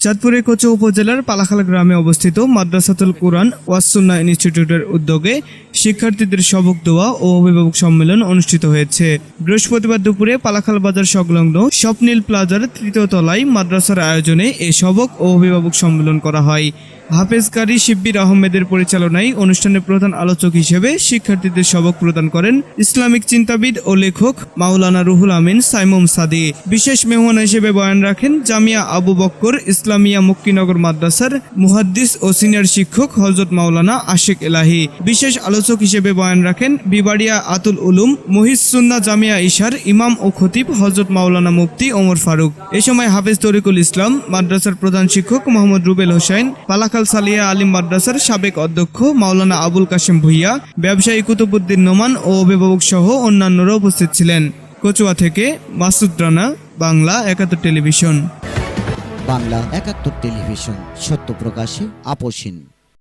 চাঁদপুরের কোচা উপজেলার পালাখাল গ্রামে অবস্থিত মাদ্রাসাতুল কোরআন ওয়াসুন্না ইনস্টিটিউটের উদ্যোগে শিক্ষার্থীদের সবক দোয়া ও অভিভাবক সম্মেলন অনুষ্ঠিত হয়েছে। বৃহস্পতিবার দুপুরে পালাখাল বাজার সংলগ্ন স্বপ্নীল প্লাজার তৃতীয় তলায় মাদ্রাসার আয়োজনে এ সবক ও অভিভাবক সম্মেলন করা হয়। হাফেজ কারি শিব্বির আহমেদের পরিচালনায় অনুষ্ঠানের প্রধান আলোচক হিসেবে শিক্ষার্থীদের সবক প্রদান করেন ইসলামিক চিন্তাবিদ ও লেখক মাওলানা রুহুল আমিন সাইমুম সাদি। বিশেষ মেহমান হিসেবে বয়ান রাখেন জামিয়া আবু বক্কর, ইসলামিয়া মুক্তিনগর মাদ্রাসার মুহাদ্দিস ও সিনিয়র শিক্ষক হজরত মাওলানা আশিক এলাহি। বিশেষ আলোচক হিসেবে বয়ান রাখেন বিবাড়িয়া আতুল উলুম মহিসুন্না জামিয়া ইশার, ইমাম ও খতিব হজরত মাওলানা মুফতি ওমর ফারুক। এ সময় হাফেজ তরিকুল ইসলাম, মাদ্রাসার প্রধান শিক্ষক মোহাম্মদ রুবেল হোসেন পালাখাল সালিয়া আলিম মাদ্রাসার সাবেক অধ্যক্ষ, মাওলানা আবুল কাশিম ভুইয়া, ব্যবসায়ী কুতুবুদ্দিন নোমান ও অভিভাবক সহ অন্যান্যরা উপস্থিত ছিলেন। কচুয়া থেকে মাসুদ রানা, বাংলা একাত্তর টেলিভিশন। বাংলা একাত্তর টেলিভিশন, সত্য প্রকাশে আপোষহীন